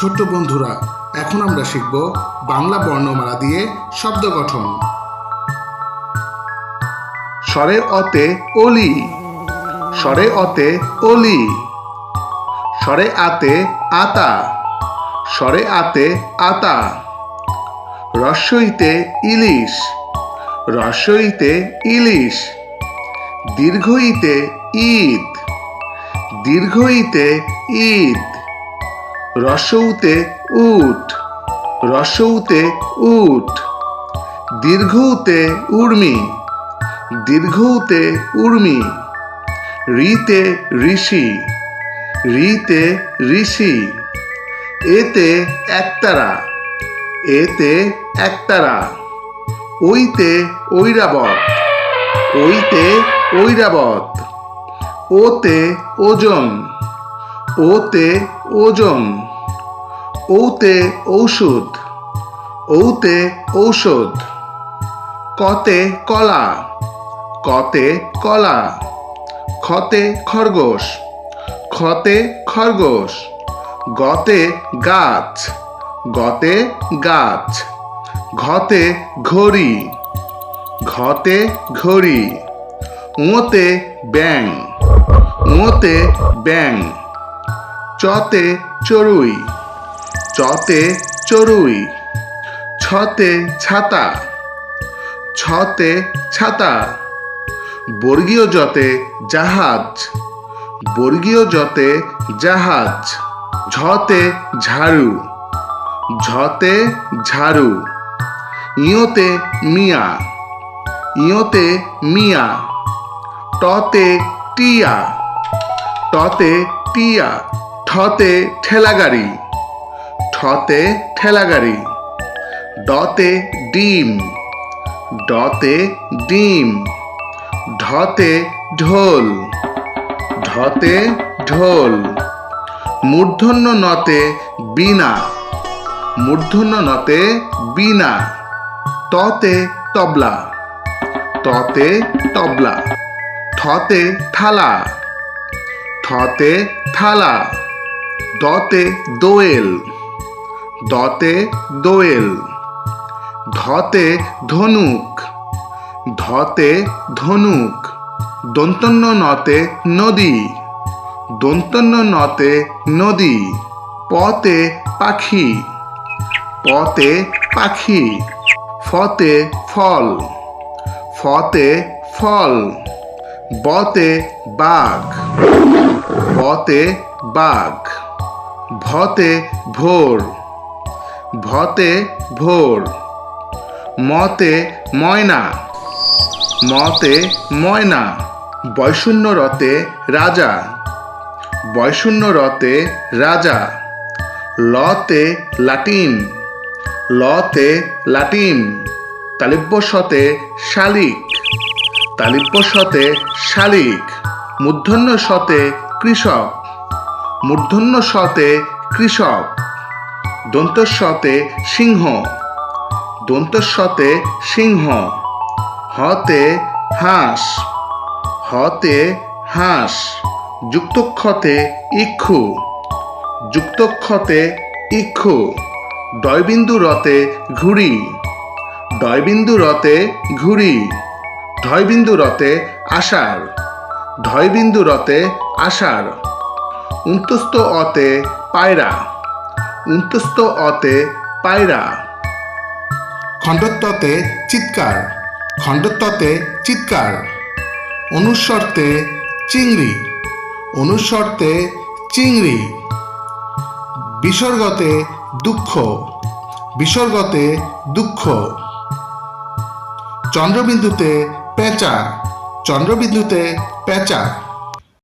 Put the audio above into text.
ছোট্ট বন্ধুরা, এখন আমরা শিখব বাংলা বর্ণমালা দিয়ে শব্দ গঠন। স্বরে অতে অলি, স্বরে অতে অলি, স্বরে আতে আতা, স্বরে আতে আতা, রস্যইতে ইলিশ রস্যইতে ইলিশ, দীর্ঘইতে ঈদ দীর্ঘইতে ঈদ। রসৌতে উঠ রসৌতে উঠ দীর্ঘউতে উর্মি দীর্ঘউতে উর্মি, রিতে ঋষি রিতে ঋষি, এতে একতারা এতে একতারা, ওইতে ঐরাবত ওইতে ঐরাবত, ওতে ওজন। ওতে ওজন, ওতে ঔষধ ওতে ঔষধ, কতে কলা কতে কলা, খতে খরগোশ খতে খরগোশ, গতে গাছ গতে গাছ, ঘতে ঘড়ি ঘতে ঘড়ি, উঁতে ব্যাং উঁতে ব্যাং চতে চড়ুই চতে চড়ুই, ছতে ছাতা ছতে ছাতা, বর্গীয় যতে জাহাজ, বর্গীয় যতে জাহাজ, ঝতে ঝাড়ু ঝতে ঝাড়ু, ইয়োতে মিয়া ইয়োতে মিয়া, টতে টিয়া টতে টিয়া। ঠতে ঠেলাগাড়ি ঠতে ঠেলাগাড়ি ডতে ডিম ডতে ডিম, ঢতে ঢোল ঢতে ঢোল, মূর্ধন্য নতে বিনা মূর্ধন্য নতে বিনা ততে তবলা ততে তবলা থতে থালা থতে থালা। দতে দোয়েল দতে দোয়েল, ধতে ধনুক ধতে ধনুক, দন্তন্য নতে নদী, দন্তন্য নতে নদী, পতে পাখি পতে পাখি, ফতে ফল ফতে ফল, বতে বাঘ বতে বাঘ। ভতে ভোর ভতে ভোর, মতে ময়না মতে ময়না বৈশূন্য রতে রাজা বৈশূন্য রতে রাজা, লতে লাটিন লতে লাটিন, তালিব্য শতে শালিক, তালিব্য শতে শালিক, মূর্ধন্য শতে কৃষক, মূর্ধন্য শতে কৃষক। দন্তস্বতে সিংহ। দন্তস্বতে সিংহ। হতে হাঁস। হতে হাঁস। যুক্তক্ষতে ইক্ষু। যুক্তক্ষতে ইক্ষু। ডয়বিন্দু রতে ঘুড়ি। ডয়বিন্দু রতে ঘুড়ি। ঢয়বিন্দু রতে আষাঢ়। ঢয়বিন্দু রতে আষাঢ়। উন্তস্ত অতে পায়রা। অতে পায়রা। খণ্ডত্বতে চিৎকার। খণ্ডত্বতে চিৎকার। অনুস্বর্তে চিংড়ি। অনুস্বর্তে চিংড়ি। বিসর্গতে দুঃখ। বিসর্গতে দুঃখ। চন্দ্রবিন্দুতে পেঁচা। চন্দ্রবিন্দুতে পেঁচা।